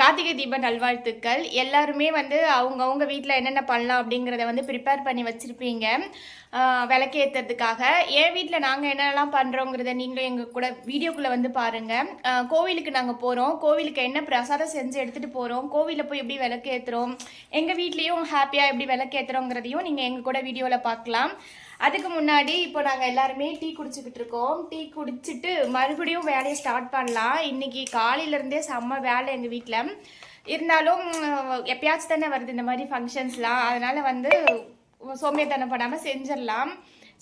கார்த்திகை தீப நல்வாழ்த்துக்கள். எல்லாருமே வந்து அவங்கவுங்க வீட்டில் என்னென்ன பண்ணலாம் அப்படிங்கிறத வந்து ப்ரிப்பேர் பண்ணி வச்சுருப்பீங்க. விளக்கேற்றுறதுக்காக என் வீட்டில் நாங்கள் என்னென்னலாம் பண்ணுறோங்கிறத நீங்களும் எங்கள் கூட வீடியோக்குள்ளே வந்து பாருங்கள் கோவிலுக்கு நாங்கள் போகிறோம் கோவிலுக்கு என்ன பிரசாதம் செஞ்சு எடுத்துகிட்டு போகிறோம் கோவிலில் போய் எப்படி விளக்கேற்றுறோம் எங்கள் வீட்லேயும் ஹாப்பியாக எப்படி விளக்கேற்றுறோங்கிறதையும் நீங்கள் எங்கள் கூட வீடியோவில் பார்க்கலாம். அதுக்கு முன்னாடி இப்போ நாங்கள் எல்லாருமே டீ குடிச்சுக்கிட்டு இருக்கோம். டீ குடிச்சிட்டு மறுபடியும் வேலையை ஸ்டார்ட் பண்ணலாம். இன்னைக்கு காலையிலேருந்தே செம்ம வேலை எங்கள் வீட்டில் இருந்தாலும் எப்பயாச்சும் தானே வருது இந்த மாதிரி ஃபங்க்ஷன்ஸ்லாம் அதனால வந்து சோம்பேறித்தனம் பண்ணாமல் செஞ்சிடலாம்.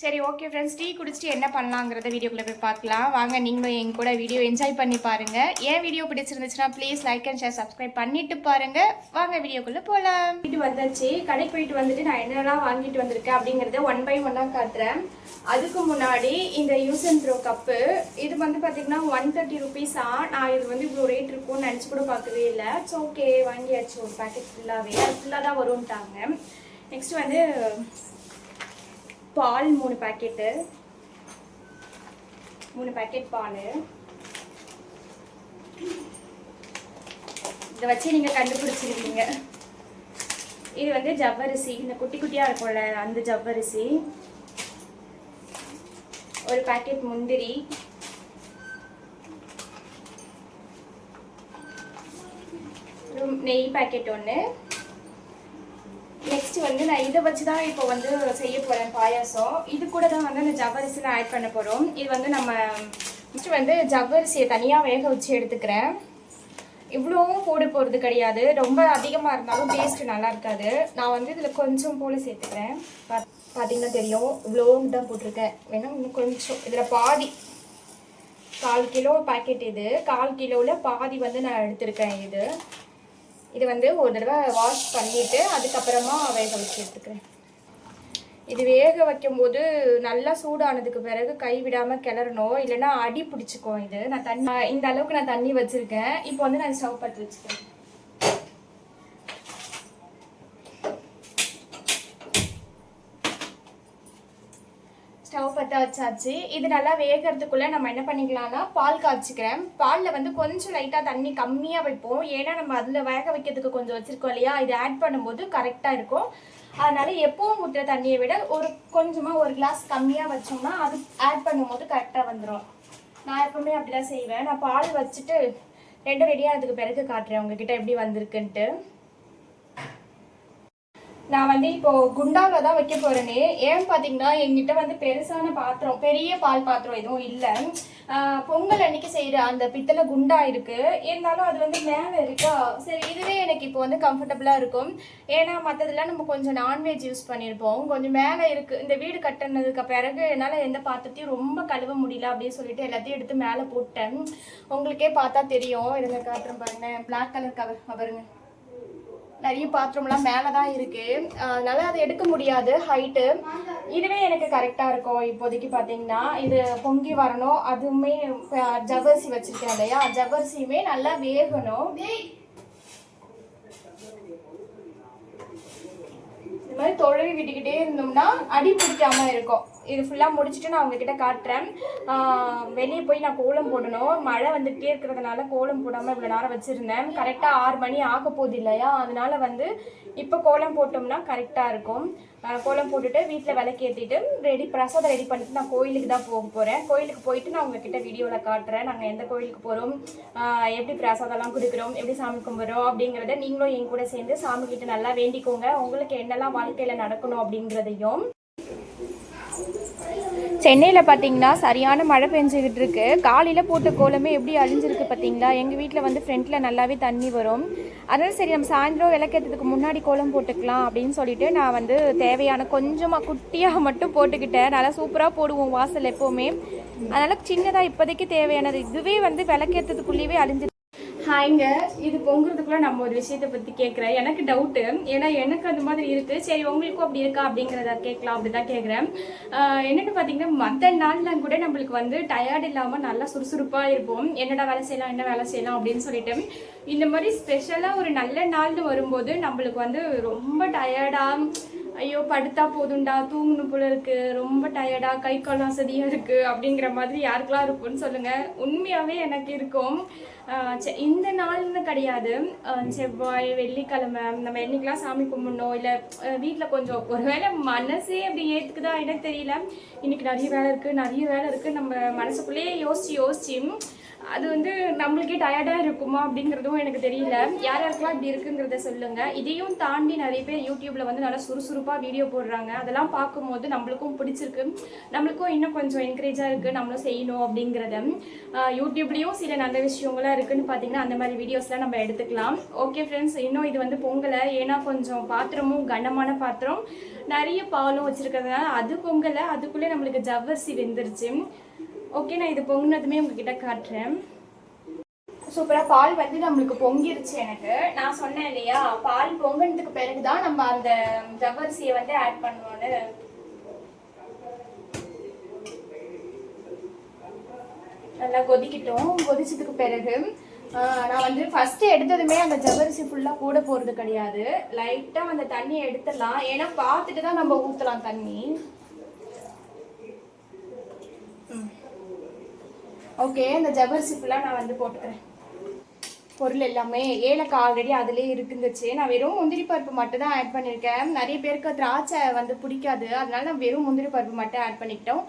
சரி ஓகே ஃப்ரெண்ட்ஸ் டீ குடிச்சிட்டு என்ன பண்ணலாங்கிறத வீடியோக்குள்ளே போய் பார்க்கலாம். வாங்க நீங்களும் எங்க கூட வீடியோ என்ஜாய் பண்ணி பாருங்க. ஏன் வீடியோ பிடிச்சிருந்துச்சுன்னா please like and share subscribe பண்ணிட்டு பாருங்க. வாங்க வீடியோக்குள்ளே போகலாம் வீட்டு வந்தாச்சு. கடைக்கு போயிட்டு வந்துட்டு நான் என்னெல்லாம் வாங்கிட்டு வந்திருக்கேன் அப்படிங்கிறத ஒன் பை ஒன்னாக காட்டுறேன். அதுக்கு முன்னாடி இந்த யூஸ் அண்ட் த்ரோ கப்பு இது வந்து பார்த்தீங்கன்னா ஒன் தேர்ட்டி ருபீஸா நான் இது வந்து இவ்வளோ ரேட் இருக்கும்னு நினச்சி கூட பார்க்கவே இல்லை. ஸோ ஓகே வாங்கியாச்சு ஒரு பேக்கெட் ஃபுல்லாகவே அது ஃபுல்லாக தான் வரும்ட்டாங்க. நெக்ஸ்ட் வந்து பால் மூணு பாக்கெட்டு மூணு பாக்கெட் பால். இதை வச்சு நீங்கள் கண்டுபிடிச்சிருவீங்க. இது வந்து ஜவ்வரிசி. இந்த குட்டி குட்டியாக இருக்கும்ல அந்த ஜவ்வரிசி. ஒரு பாக்கெட் முந்திரி. நெய் பாக்கெட் ஒன்று நெக்ஸ்ட் வந்து நான் இதை வச்சு தான் இப்போ வந்து செய்ய போகிறேன் பாயாசம். இது கூட தான் வந்து அந்த ஜவ்வரிசியில் ஆட் பண்ண போகிறோம் இது வந்து நம்ம நெக்ஸ்ட் வந்து ஜவ்வரிசியை தனியாக வேக வச்சு எடுத்துக்கிறேன். இவ்வளோவும் போட போகிறது கிடையாது. ரொம்ப அதிகமாக இருந்தாலும் டேஸ்ட் நல்லா இருக்காது. நான் வந்து இதில் கொஞ்சம் போல் சேர்த்துக்கிறேன். பா பார்த்தீங்கன்னா தெரியும். இவ்வளோன்னு தான் போட்டிருக்கேன். வேணா இன்னும் கொஞ்சம். இதில் பாதி. கால் கிலோ பாக்கெட் இது. கால் கிலோவில் பாதி வந்து நான் எடுத்திருக்கேன் இது. இது வந்து ஒரு தடவை வாஷ் பண்ணிவிட்டு அதுக்கப்புறமா வேக வச்சு எடுத்துக்கிறேன். இது வேக வைக்கும்போது நல்லா சூடானதுக்கு பிறகு கை விடாமல் கிளறணும். இல்லைன்னா அடி பிடிச்சிக்கும் இது. நான் தண்ணி இந்த அளவுக்கு நான் தண்ணி வச்சுருக்கேன். இப்போ வந்து நான் ஸ்டவ் பற்றி வச்சுக்கிறேன். ஸ்டவ் பற்ற வச்சாச்சு. இது நல்லா வேகிறதுக்குள்ளே நம்ம என்ன பண்ணிக்கலாம்னா பால் காய்ச்சிக்கிறேன். பாலில் வந்து கொஞ்சம் லைட்டாக தண்ணி கம்மியாக வைப்போம். ஏன்னா நம்ம அதில் வேக வைக்கிறதுக்கு கொஞ்சம் வச்சுருக்கோம் இல்லையா? இது ஆட் பண்ணும்போது கரெக்டாக இருக்கும். அதனால் எப்பவும் ஊற்றுற தண்ணியை விட ஒரு கொஞ்சமாக ஒரு கிளாஸ் கம்மியாக வச்சோம்னா அது ஆட் பண்ணும்போது கரெக்டாக வந்துடும் நான் எப்பவுமே அப்படிதான் செய்வேன். நான் பால் வச்சுட்டு ரெண்டும் ரெடியானதுக்கு பிறகு காட்டுறேன். உங்ககிட்ட எப்படி வந்திருக்குன்ட்டு. நான் வந்து இப்போ குண்டாவில் தான் வைக்க போறேனே. ஏன் பார்த்தீங்கன்னா எங்கிட்ட வந்து பெருசான பாத்திரம் பெரிய பால் பாத்திரம் எதுவும் இல்லை. பொங்கல் அன்னைக்கு செய்கிற அந்த பித்தளை குண்டா இருக்கு. இருந்தாலும் அது வந்து மேலே இருக்கா? சரி இதுவே எனக்கு இப்போ வந்து கம்ஃபர்டபுளாக இருக்கும். ஏன்னா மற்றதெல்லாம் நம்ம கொஞ்சம் நான்வெஜ் யூஸ் பண்ணியிருப்போம் கொஞ்சம் மேலே இருக்கு. இந்த வீடு கட்டினதுக்கு பிறகு என்னால் எந்த பாத்திரத்தையும் ரொம்ப கழுவ முடியல அப்படின்னு சொல்லிட்டு எல்லாத்தையும் எடுத்து மேலே போட்டேன். உங்களுக்கே பார்த்தா தெரியும். இதில் காட்டுறேன் பாருங்க. பிளாக் கலர் கவர் பாருங்க. நிறைய பாத்திரம்லாம் மேலே தான் இருக்கு. அதனால அதை எடுக்க முடியாது ஹைட்டு இதுவே எனக்கு கரெக்டாக இருக்கும். இப்போதைக்கு பார்த்தீங்கன்னா இது பொங்கி வரணும். அதுவுமே ஜவ்வரிசி வச்சிருக்கேன் இல்லையா? ஜவ்வரிசியுமே நல்லா வேகணும். இந்த மாதிரி தொழவி விட்டுக்கிட்டே இருந்தோம்னா அடி பிடிக்காம இருக்கும். இது ஃபுல்லாக முடிச்சுட்டு நான் உங்ககிட்ட காட்டுறேன். வெளியே போய் நான் கோலம் போடணும். மழை வந்துகிட்டே இருக்கிறதுனால கோலம் போடாமல் இவ்வளோ நேரம் வச்சுருந்தேன். கரெக்டாக ஆறு மணி ஆக போகுது இல்லையா? அதனால வந்து இப்போ கோலம் போட்டோம்னா கரெக்டாக இருக்கும். கோலம் போட்டுட்டு வீட்டில் விளக்கேற்றிட்டு ரெடி பிரசாதம் ரெடி பண்ணிட்டு நான் கோயிலுக்கு தான் போக போகிறேன் கோயிலுக்கு போயிட்டு நான் உங்ககிட்ட வீடியோவில் காட்டுறேன். நாங்கள் எந்த கோயிலுக்கு போகிறோம் எப்படி பிரசாதம்லாம் கொடுக்குறோம்? எப்படி சாமி கும்பிட்றோம்? அப்படிங்கிறத நீங்களும் என் கூட சேர்ந்து சாமி கிட்ட நல்லா வேண்டிக்கோங்க. உங்களுக்கு என்னெல்லாம் வாழ்க்கையில் நடக்கணும் அப்படிங்கிறதையும் சென்னையில் பார்த்தீங்கன்னா சரியான மழை பெஞ்சுக்கிட்டு இருக்கு. காலையில் போட்ட கோலமே எப்படி அழிஞ்சிருக்கு பார்த்தீங்களா எங்கள் வீட்டில் வந்து ஃப்ரண்ட்டில் நல்லாவே தண்ணி வரும். அதனால் சரி நம்ம சாயந்தரம் விளக்கேற்றதுக்கு முன்னாடி கோலம் போட்டுக்கலாம் அப்படின்னு சொல்லிட்டு நான் வந்து தேவையான கொஞ்சமாக குட்டியாக மட்டும் போட்டுக்கிட்டேன். நல்லா சூப்பராக போடுவோம் வாசல் எப்போவுமே. அதனால் சின்னதாக இப்போதைக்கு தேவையானது இதுவே வந்து விளக்கேற்றதுக்குள்ளேயே அழிஞ்சு ஹாய்ங்க. இது பொங்குறதுக்குள்ள நம்ம ஒரு விஷயத்தை பற்றி கேட்குறேன் எனக்கு டவுட்டு ஏன்னா எனக்கு அந்த மாதிரி இருக்குது சரி உங்களுக்கும் அப்படி இருக்கா அப்படிங்கிறத கேட்கலாம். அப்படி தான் கேட்குறேன் என்னென்னு பார்த்தீங்கன்னா மற்ற நாள்லாம் கூட நம்மளுக்கு வந்து டயர்ட் இல்லாமல் நல்லா சுறுசுறுப்பாக இருப்போம். என்னடா வேலை செய்யலாம் என்ன வேலை செய்யலாம் அப்படின்னு சொல்லிட்டு. இந்த மாதிரி ஸ்பெஷலாக ஒரு நல்ல நாள்னு வரும்போது நம்மளுக்கு வந்து ரொம்ப டயர்டாக ஐயோ படுத்தா போதும்டா தூங்கணும் போல இருக்கு. ரொம்ப டயர்டா கை கால் வசதியா இருக்கு. அப்படிங்கிற மாதிரி யாருக்கெல்லாம் இருக்கும்னு சொல்லுங்க. உண்மையாவே எனக்கு இருக்கும். இந்த நாள்னு கிடையாது. செவ்வாய் வெள்ளிக்கிழமை நம்ம என்னைக்கெல்லாம் சாமி கும்பிடணும் இல்லை வீட்டில் கொஞ்சம் ஒருவேளை மனசே அப்படி ஏற்றுக்குதா என்ன தெரியல. இன்னைக்கு நிறைய வேலை இருக்கு நிறைய வேலை இருக்கு. நம்ம மனசுக்குள்ளேயே யோசிச்சு யோசிச்சு அது வந்து நம்மளுக்கே டயர்டாக இருக்குமா அப்படிங்கிறதும் எனக்கு தெரியல. யார் யாருக்கெல்லாம் இப்படி இருக்குங்கிறத சொல்லுங்க. இதையும் தாண்டி நிறைய பேர் யூடியூப்ல வந்து நல்லா சுறுசுறுப்பாக வீடியோ போடுறாங்க. அதெல்லாம் பார்க்கும்போது நம்மளுக்கும் பிடிச்சிருக்கு. நம்மளுக்கும் இன்னும் கொஞ்சம் என்கரேஜாக இருக்கு. நம்மளும் செய்யணும் அப்படிங்கிறத. யூடியூப்லேயும் சில நல்ல விஷயங்கள்லாம் இருக்குன்னு பார்த்தீங்கன்னா அந்த மாதிரி வீடியோஸ்லாம் நம்ம எடுத்துக்கலாம். ஓகே ஃப்ரெண்ட்ஸ் இன்னும் இது வந்து பொங்கலை. ஏன்னா கொஞ்சம் பாத்திரமும் கனமான பாத்திரம் நிறைய பாலும் வச்சிருக்கிறதுனால அது பொங்கலை. அதுக்குள்ளே நம்மளுக்கு ஜவ்வரிசி வெந்துருச்சு. ஓகே நான் இது பொங்கினதுமே உங்ககிட்ட காட்டுறேன். சூப்பராக பால் வந்து நம்மளுக்கு பொங்கிருச்சு எனக்கு. நான் சொன்னேன் இல்லையா? பால் பொங்கினதுக்கு பிறகு தான் நம்ம அந்த ஜவ்வரிசியை வந்து ஆட் பண்ணுவோன்னு நல்லா கொதிக்கிட்டோம். கொதிச்சதுக்கு பிறகு நான் வந்து ஃபர்ஸ்ட் எடுத்ததுமே அந்த ஜவ்வரிசி ஃபுல்லாக கூட போகிறது கிடையாது. லைட்டாக அந்த தண்ணியை எடுத்துடலாம். ஏன்னா பார்த்துட்டு தான் நம்ம ஊற்றலாம் தண்ணி. ஓகே இந்த ஜவ்வரிசி ஃபுல்லாக நான் வந்து போட்டுக்கிறேன். பொருள் எல்லாமே ஏலக்காய் ஆல்ரெடி அதுலேயே இருக்குந்துச்சு. நான் வெறும் முந்திரி பருப்பு மட்டும் தான் ஆட் பண்ணியிருக்கேன். நிறைய பேருக்கு திராட்சை வந்து பிடிக்காது. அதனால நான் வெறும் முந்திரி பருப்பு மட்டும் ஆட் பண்ணிக்கிட்டோம்.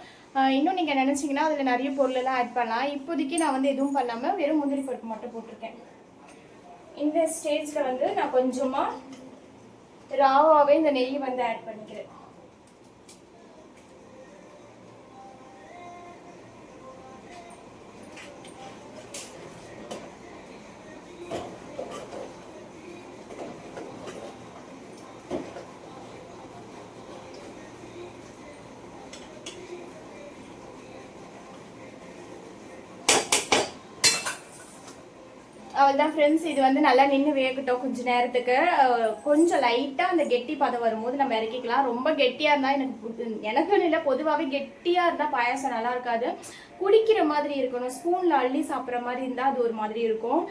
இன்னும் நீங்கள் நினச்சிங்கன்னா அதில் நிறைய பொருளெல்லாம் ஆட் பண்ணலாம். இப்போதைக்கு நான் வந்து எதுவும் பண்ணாமல் வெறும் முந்திரி பருப்பு மட்டும் போட்டிருக்கேன். இந்த ஸ்டேஜில் வந்து நான் கொஞ்சமாக ராவாகவே இந்த நெய் வந்து ஆட் பண்ணிக்கிறேன். அவ்வளோதான் ஃப்ரெண்ட்ஸ் இது வந்து நல்லா நின்று வேகட்டும் கொஞ்ச நேரத்துக்கு. கொஞ்சம் லைட்டாக அந்த கெட்டி பதம் வரும்போது நம்ம இறக்கிக்கலாம். ரொம்ப கெட்டியாக இருந்தால் எனக்கு எனக்குன்னு இல்லை. பொதுவாகவே கெட்டியாக இருந்தால் பாயாசம் நல்லா இருக்காது. குடிக்கிற மாதிரி இருக்கணும். ஸ்பூனில் அள்ளி சாப்பிட்ற மாதிரி இருந்தால் அது ஒரு மாதிரி இருக்கும்.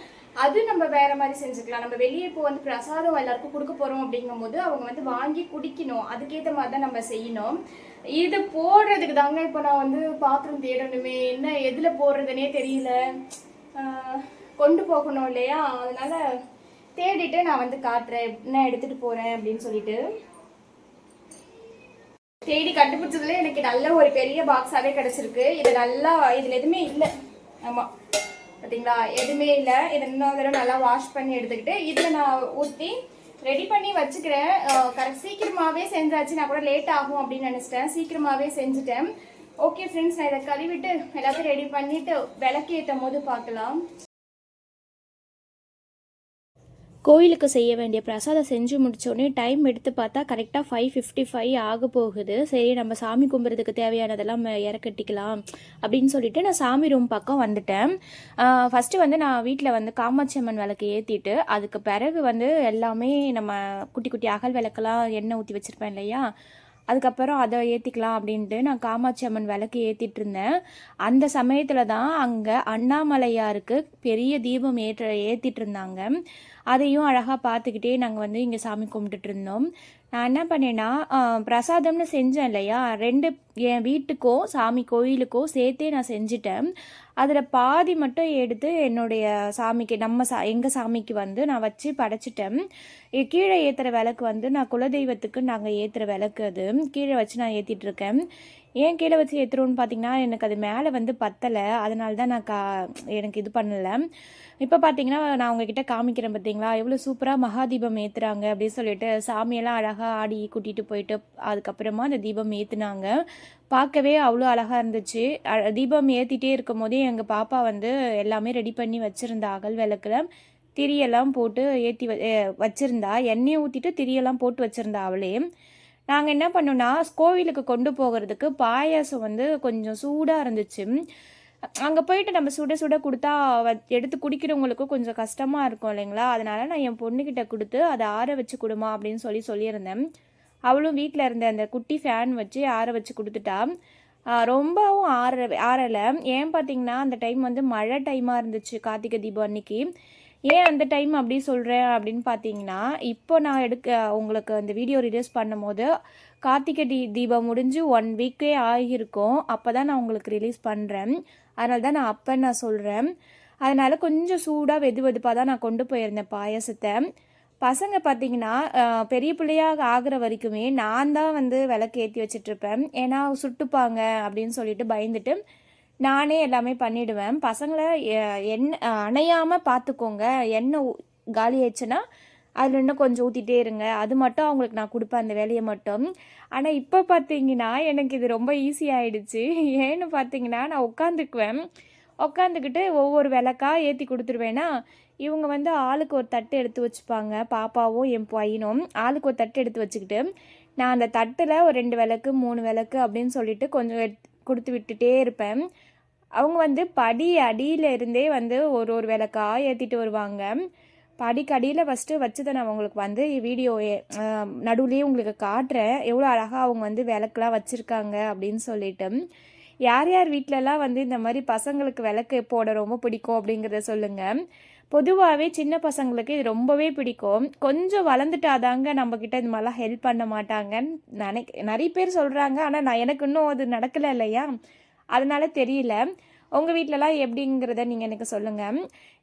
அது நம்ம வேற மாதிரி செஞ்சுக்கலாம். நம்ம வெளியே இப்போ வந்து பிரசாதம் எல்லாருக்கும் கொடுக்க போகிறோம் அப்படிங்கும்போது அவங்க வந்து வாங்கி குடிக்கணும். அதுக்கேற்ற மாதிரி தான் நம்ம செய்யணும். இது போடுறதுக்கு தாங்க இப்போ நான் வந்து பாத்திரம் தேடணுமே. என்ன எதில் போடுறதுனே தெரியல. கொண்டு போகணும் இல்லையா? அதனால தேடிட்டு நான் வந்து காட்டுறேன். என்ன எடுத்துட்டு போறேன் அப்படின்னு சொல்லிட்டு. தேடி கண்டுபிடிச்சதுல எனக்கு நல்ல ஒரு பெரிய பாக்ஸாவே கிடைச்சிருக்கு. இது நல்லா இதுல எதுவுமே இல்லை. ஆமா. பார்த்தீங்களா எதுவுமே இல்லை. இதை இன்னொரு தடவை நல்லா வாஷ் பண்ணி எடுத்துக்கிட்டு இதில் நான் ஊற்றி ரெடி பண்ணி வச்சுக்கிறேன். கரெக்ட் சீக்கிரமாகவே செஞ்சாச்சு நான் கூட லேட் ஆகும் அப்படின்னு நினச்சிட்டேன். சீக்கிரமாகவே செஞ்சுட்டேன். ஓகே ஃப்ரெண்ட்ஸ் நான் இதை கழுவிட்டு எல்லாத்தையும் ரெடி பண்ணிவிட்டு விளக்கு ஏற்றும் போது பார்க்கலாம். கோயிலுக்கு செய்ய வேண்டிய பிரசாதம் செஞ்சு முடித்தோடனே டைம் எடுத்து பார்த்தா கரெக்டாக ஃபைவ் ஃபிஃப்டி ஃபைவ் ஆக போகுது. சரி நம்ம சாமி கும்பிட்றதுக்கு தேவையானதெல்லாம் இறக்கட்டிக்கலாம் அப்படின்னு சொல்லிட்டு நான் சாமி ரூம் பக்கம் வந்துட்டேன். ஃபஸ்ட்டு வந்து நான் வீட்டில் வந்து காமாட்சி அம்மன் விளக்கு ஏற்றிட்டு அதுக்கு பிறகு வந்து எல்லாமே நம்ம குட்டி குட்டி அகல் விளக்கெல்லாம் எண்ணெய் ஊற்றி வச்சுருப்பேன் இல்லையா? அதுக்கப்புறம் அதை ஏற்றிக்கலாம் அப்படின்ட்டு நான் காமாட்சி அம்மன் விளக்கு ஏற்றிட்டு இருந்தேன் அந்த சமயத்தில் தான் அங்கே அண்ணாமலையாருக்கு பெரிய தீபம் ஏற்ற ஏற்றிட்டு இருந்தாங்க அதையும் அழகாக பார்த்துக்கிட்டே நாங்கள் வந்து இங்கே சாமி கும்பிட்டுட்டு இருந்தோம். நான் என்ன பண்ணேன்னா பிரசாதம்னு செஞ்சேன் இல்லையா? ரெண்டு என் வீட்டுக்கோ சாமி கோயிலுக்கோ சேர்த்தே நான் செஞ்சுட்டேன். அதில் பாதி மட்டும் எடுத்து என்னுடைய சாமிக்கு நம்ம சா எங்கள் சாமிக்கு வந்து நான் வச்சு படைச்சிட்டேன். கீழே ஏற்றுற விளக்கு வந்து நான் குலதெய்வத்துக்கு நாங்கள் ஏற்றுற விளக்கு அது. கீழே வச்சு நான் ஏற்றிட்டுருக்கேன் ஏன் கீழே வச்சு ஏற்றுறோன்னு பார்த்தீங்கன்னா எனக்கு அது மேலே வந்து பத்தலை. அதனால தான் நான் கா எனக்கு இது பண்ணலை. இப்போ பார்த்தீங்கன்னா நான் உங்ககிட்ட காமிக்கிறேன் பார்த்தீங்களா எவ்வளோ சூப்பராக மகாதீபம் ஏற்றுறாங்க அப்படின்னு சொல்லிட்டு சாமியெல்லாம் அழகாக ஆடி கூட்டிகிட்டு போயிட்டு அதுக்கப்புறமா அந்த தீபம் ஏற்றுனாங்க பார்க்கவே அவ்வளோ அழகாக இருந்துச்சு. அ- தீபம் ஏற்றிட்டே இருக்கும் போதே எங்கள் பாப்பா வந்து எல்லாமே ரெடி பண்ணி வச்சுருந்தா அகல் விளக்கில். திரியெல்லாம் போட்டு ஏற்றி வச்சுருந்தா வச்சிருந்தா. எண்ணெயை ஊற்றிட்டு திரியெல்லாம் போட்டு வச்சுருந்தா அவளே. நாங்கள் என்ன பண்ணோன்னா கோவிலுக்கு கொண்டு போகிறதுக்கு பாயாசம் வந்து கொஞ்சம் சூடாக இருந்துச்சு. அங்கே போயிட்டு நம்ம சுட சுட கொடுத்தா வ- எடுத்து குடிக்கிறவங்களுக்கும் கொஞ்சம் கஷ்டமாக இருக்கும் இல்லைங்களா? அதனால் நான் என் பொண்ணுக்கிட்ட கொடுத்து அதை ஆற வச்சு கொடுமா அப்படின்னு சொல்லி சொல்லியிருந்தேன். அவளும் வீட்டில் இருந்த அந்த குட்டி ஃபேன் வச்சு ஆற வச்சு கொடுத்துட்டா. ரொம்பவும் ஆற ஆறலை. ஏன் பார்த்தீங்கன்னா அந்த டைம் வந்து மழை டைமாக இருந்துச்சு கார்த்திகை தீபம் அன்னைக்கு. ஏன் அந்த டைம் அப்படி சொல்கிறேன் அப்படின்னு பார்த்தீங்கன்னா இப்போ நான் எடுக்க உங்களுக்கு அந்த வீடியோ ரிலீஸ் பண்ணும்போது கார்த்திகை தீ தீபம் முடிஞ்சு ஒன் வீக்கே ஆகியிருக்கும். அப்போ தான் நான் உங்களுக்கு ரிலீஸ் பண்ணுறேன் அதனால தான் நான் அப்போ நான் சொல்கிறேன் அதனால் கொஞ்சம் சூடாக வெது வெதுப்பாக தான் நான் கொண்டு போயிருந்தேன் பாயசத்தை. பசங்க பார்த்தீங்கன்னா பெரிய பிள்ளையாக ஆகிற வரைக்குமே நான் தான் வந்து விளக்கு ஏற்றி வச்சிட்ருப்பேன் ஏன்னா சுட்டுப்பாங்க அப்படின்னு சொல்லிட்டு பயந்துட்டு நானே எல்லாமே பண்ணிடுவேன். பசங்களை எ- அணையாமல் பார்த்துக்கோங்க எண்ணெய் காலி ஆயிடுச்சுன்னா அதில் இன்னும் கொஞ்சம் ஊற்றிட்டே இருங்க. அது மட்டும் அவங்களுக்கு நான் கொடுப்பேன் அந்த வேலையை மட்டும். ஆனால் இப்போ பார்த்தீங்கன்னா எனக்கு இது ரொம்ப ஈஸி ஆயிடுச்சு. ஏன்னு பார்த்தீங்கன்னா நான் உட்காந்துக்குவேன். உட்காந்துக்கிட்டு ஒவ்வொரு விளக்கா ஏற்றி கொடுத்துருவேனா இவங்க வந்து ஆளுக்கு ஒரு தட்டு எடுத்து வச்சுப்பாங்க. பாப்பாவும் என் பையனும் ஆளுக்கு ஒரு தட்டு எடுத்து வச்சுக்கிட்டு நான் அந்த தட்டில் ஒரு ரெண்டு விளக்கு மூணு விளக்கு அப்படின்னு சொல்லிட்டு கொஞ்சம் எடுத்து கொடுத்து விட்டுட்டே இருப்பேன். அவங்க வந்து படி அடியில் இருந்தே வந்து ஒரு ஒரு விளக்கா ஏற்றிட்டு வருவாங்க. படிக்கு அடியில் ஃபஸ்ட்டு வச்சதை நான் உங்களுக்கு வந்து வீடியோ நடுவுலேயே உங்களுக்கு காட்டுறேன். எவ்வளோ அழகாக அவங்க வந்து விளக்குலாம் வச்சுருக்காங்க அப்படின்னு சொல்லிட்டு. யார் யார் வீட்டிலலாம் வந்து இந்த மாதிரி பசங்களுக்கு விளக்கு போட ரொம்ப பிடிக்கும் அப்படிங்கிறத சொல்லுங்கள் பொதுவாகவே சின்ன பசங்களுக்கு இது ரொம்பவே பிடிக்கும். கொஞ்சம் வளர்ந்துட்டாதாங்க நம்மக்கிட்ட இந்த மாதிரிலாம் ஹெல்ப் பண்ண மாட்டாங்கன்னு நினைக்க நிறைய பேர் சொல்கிறாங்க ஆனால் நான் எனக்கு இன்னும் அது நடக்கலை இல்லையா? அதனால தெரியல. உங்கள் வீட்டிலலாம் எப்படிங்கிறத நீங்கள் எனக்கு சொல்லுங்கள்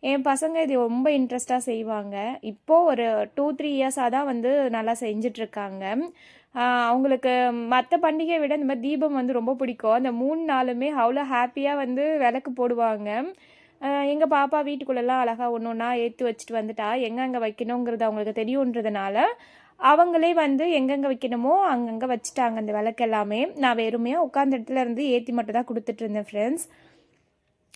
என் பசங்க இது ரொம்ப இன்ட்ரெஸ்டாக செய்வாங்க. இப்போது ஒரு டூ த்ரீ இயர்ஸாக தான் வந்து நல்லா செஞ்சிட்ருக்காங்க. அவங்களுக்கு மற்ற பண்டிகையை விட இந்த மாதிரி தீபம் வந்து ரொம்ப பிடிக்கும். அந்த மூணு நாளுமே அவ்வளோ ஹாப்பியாக வந்து விளக்கு போடுவாங்க. எங்கள் பாப்பா வீட்டுக்குள்ளெல்லாம் அழகாக ஒன்று ஒன்றா ஏற்றி வச்சுட்டு வந்துட்டா. எங்கெங்கே வைக்கணுங்கிறது அவங்களுக்கு தெரியுன்றதுனால அவங்களே வந்து எங்கெங்கே வைக்கணுமோ அங்கங்கே வச்சுட்டாங்க அந்த விளக்கு எல்லாமே நான் வெறுமையாக உட்காந்த இடத்துல இருந்து ஏற்றி மட்டும் தான் கொடுத்துட்டு இருந்தேன் ஃப்ரெண்ட்ஸ்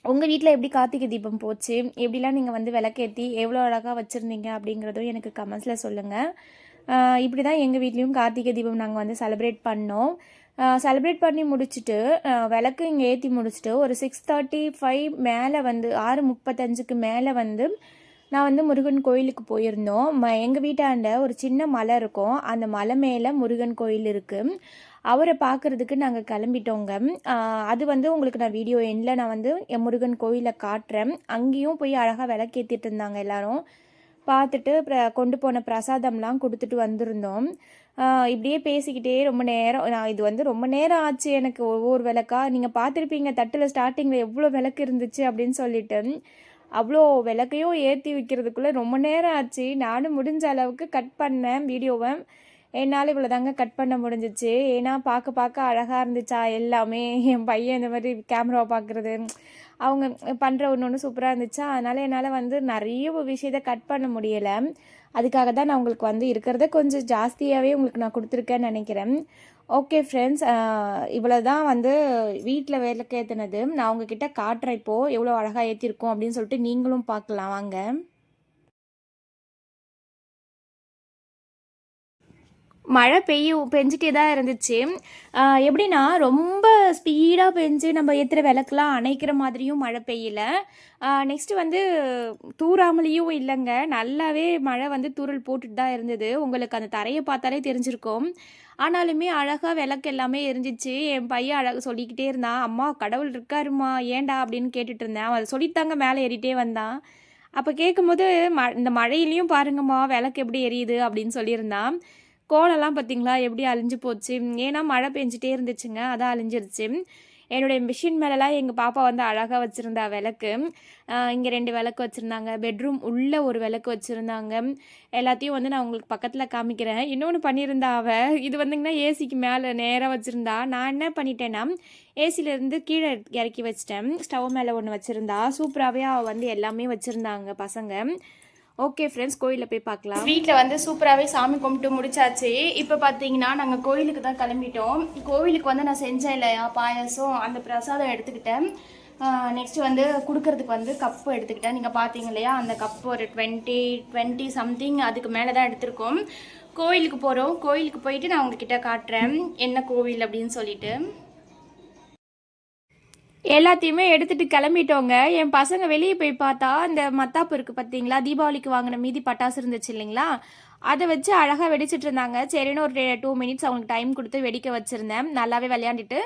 உங்கள் வீட்டில் எப்படி கார்த்திகை தீபம் போச்சு? எப்படிலாம் நீங்கள் வந்து விளக்கேற்றி எவ்வளோ அழகாக வச்சுருந்தீங்க அப்படிங்கிறதும் எனக்கு கமெண்ட்ஸில் சொல்லுங்கள் இப்படி தான் எங்கள் வீட்லேயும் கார்த்திகை தீபம் நாங்கள் வந்து செலிப்ரேட் பண்ணோம். செலிப்ரேட் பண்ணி முடிச்சுட்டு விளக்கு இங்கே ஏற்றி முடிச்சுட்டு ஒரு சிக்ஸ் தேர்ட்டி ஃபைவ் மேலே வந்து ஆறு முப்பத்தஞ்சுக்கு மேலே வந்து நான் வந்து முருகன் கோயிலுக்கு போயிருந்தோம். ம எங்கள் வீட்டாண்ட ஒரு சின்ன மலை இருக்கும். அந்த மலை மேலே முருகன் கோயில் இருக்குது அவரை பார்க்குறதுக்கு நாங்கள் கிளம்பிட்டோங்க. அது வந்து உங்களுக்கு நான் வீடியோ எண்டில் நான் வந்து என் முருகன் கோயிலை காட்டுறேன். அங்கேயும் போய் அழகாக விளக்கேற்றிட்டு இருந்தாங்க எல்லோரும். பார்த்துட்டு பிர- கொண்டு போன பிரசாதம்லாம் கொடுத்துட்டு வந்திருந்தோம். இப்படியே பேசிக்கிட்டே ரொம்ப நேரம் நான் இது வந்து ரொம்ப நேரம் ஆச்சு எனக்கு ஒவ்வொரு விளக்கா. நீங்கள் பார்த்துருப்பீங்க தட்டில் ஸ்டார்டிங்கில் எவ்வளோ விளக்கு இருந்துச்சு அப்படின்னு சொல்லிட்டு. அவ்வளோ விளக்கையும் ஏற்றி வைக்கிறதுக்குள்ளே ரொம்ப நேரம் ஆச்சு. நானும் முடிஞ்ச அளவுக்கு கட் பண்ணேன் வீடியோவை. என்னால் இவ்வளோ தாங்க கட் பண்ண முடிஞ்சிச்சு. ஏன்னா பார்க்க பார்க்க அழகாக இருந்துச்சா எல்லாமே. என் பையன் இந்த மாதிரி கேமராவை பார்க்குறது அவங்க பண்ணுற ஒன்று ஒன்று சூப்பராக இருந்துச்சா. அதனால் என்னால் வந்து நிறைய விஷயத்த கட் பண்ண முடியலை. அதுக்காக தான் நான் உங்களுக்கு வந்து இருக்கிறத கொஞ்சம் ஜாஸ்தியாகவே உங்களுக்கு நான் கொடுத்துருக்கேன்னு நினைக்கிறேன். ஓகே ஃப்ரெண்ட்ஸ் இவ்வளோ தான் வந்து வீட்டில் விளக்கு ஏற்றினது நான் உங்ககிட்ட காட்டுறேன் இப்போது எவ்வளோ அழகாக ஏற்றிருக்கோம் அப்படின்னு சொல்லிட்டு நீங்களும் பார்க்கலாம் வாங்க. மழை பெய்யும் பெஞ்சிட்டே தான் இருந்துச்சு. எப்படின்னா ரொம்ப ஸ்பீடாக பெஞ்சு நம்ம ஏற்றுற விளக்குலாம் அணைக்கிற மாதிரியும் மழை பெய்யல. நெக்ஸ்ட்டு வந்து தூறாமலேயும் இல்லைங்க. நல்லாவே மழை வந்து தூறல் போட்டுட்டு தான் இருந்தது. உங்களுக்கு அந்த தரையை பார்த்தாலே தெரிஞ்சிருக்கும். ஆனாலுமே அழகாக விளக்கு எல்லாமே எரிஞ்சிச்சு. என் பையன் அழகாக சொல்லிக்கிட்டே இருந்தான். அம்மா கடவுள் இருக்காருமா ஏன்டா? அப்படின்னு கேட்டுட்டு இருந்தேன். அவன் அதை சொல்லித்தாங்க மேலே ஏறிட்டே வந்தான். அப்போ கேட்கும்போது ம இந்த மழையிலையும் பாருங்கம்மா விளக்கு எப்படி எரியுது அப்படின்னு சொல்லியிருந்தான். கோலம்லாம் பார்த்தீங்களா? எப்படி அழிஞ்சு போச்சு? ஏன்னா மழை பெஞ்சிட்டே இருந்துச்சுங்க. அதான் அழிஞ்சிருச்சு. என்னுடைய மிஷின் மேலெலாம் எங்கள் பாப்பா வந்து அழகாக வச்சுருந்தா விளக்கு. இங்கே ரெண்டு விளக்கு வச்சுருந்தாங்க. பெட்ரூம் உள்ளே ஒரு விளக்கு வச்சுருந்தாங்க. எல்லாத்தையும் வந்து நான் உங்களுக்கு பக்கத்தில் காமிக்கிறேன். இன்னொன்று பண்ணியிருந்தா அவள் இது வந்துங்கன்னா ஏசிக்கு மேலே நேராக வச்சுருந்தா. நான் என்ன பண்ணிட்டேன்னா ஏசிலேருந்து கீழே இறக்கி வச்சிட்டேன். ஸ்டவ் மேலே ஒன்று வச்சுருந்தா. சூப்பராகவே அவள் வந்து எல்லாமே வச்சுருந்தாங்க பசங்க. ஓகே ஃப்ரெண்ட்ஸ் கோயிலில் போய் பார்க்கலாம். வீட்டில் வந்து சூப்பராகவே சாமி கும்பிட்டு முடிச்சாச்சு. இப்போ பார்த்தீங்கன்னா நாங்கள் கோயிலுக்கு தான் கிளம்பிட்டோம். கோயிலுக்கு வந்து நான் செஞ்சேன் இல்லையா? பாயாசம் அந்த பிரசாதம் எடுத்துக்கிட்டேன். நெக்ஸ்ட் வந்து கொடுக்கறதுக்கு வந்து கப்பு எடுத்துக்கிட்டேன். நீங்கள் பார்த்தீங்க இல்லையா? அந்த கப்பு ஒரு டுவெண்ட்டி டுவெண்ட்டி சம்திங் அதுக்கு மேலே தான் எடுத்திருக்கோம். கோயிலுக்கு போகிறோம் கோயிலுக்கு போயிட்டு நான் உங்ககிட்ட காட்டுறேன். என்ன கோவில் அப்படின்னு சொல்லிட்டு. எல்லாத்தையுமே எடுத்துட்டு கிளம்பிட்டோங்க. என் பசங்க வெளியே போய் பார்த்தா இந்த மத்தாப்பு இருக்கு பார்த்தீங்களா தீபாவளிக்கு வாங்கின மீதி பட்டாசு இருந்துச்சு இல்லைங்களா? அதை வச்சு அழகாக வெடிச்சிட்டு இருந்தாங்க. சரின்னு ஒரு டூ மினிட்ஸ் அவங்களுக்கு டைம் கொடுத்து வெடிக்க வச்சுருந்தேன். நல்லாவே விளையாண்டுட்டு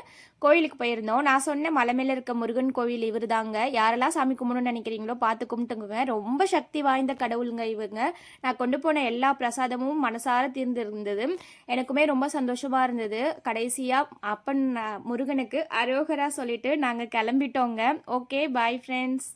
கோயிலுக்கு போயிருந்தோம். நான் சொன்ன மலை மேலே இருக்க முருகன் கோவில் இவர் தாங்க யாரெல்லாம் சாமி கும்பிடணும்னு நினைக்கிறீங்களோ பார்த்து கும்பிட்டுங்க ரொம்ப சக்தி வாய்ந்த கடவுளுங்க இவங்க. நான் கொண்டு போன எல்லா பிரசாதமும் மனசார தீர்ந்திருந்தது. எனக்குமே ரொம்ப சந்தோஷமாக இருந்தது. கடைசியாக அப்பன் முருகனுக்கு அரோகரா சொல்லிட்டு நாங்கள் கிளம்பிட்டோங்க. Okay bye friends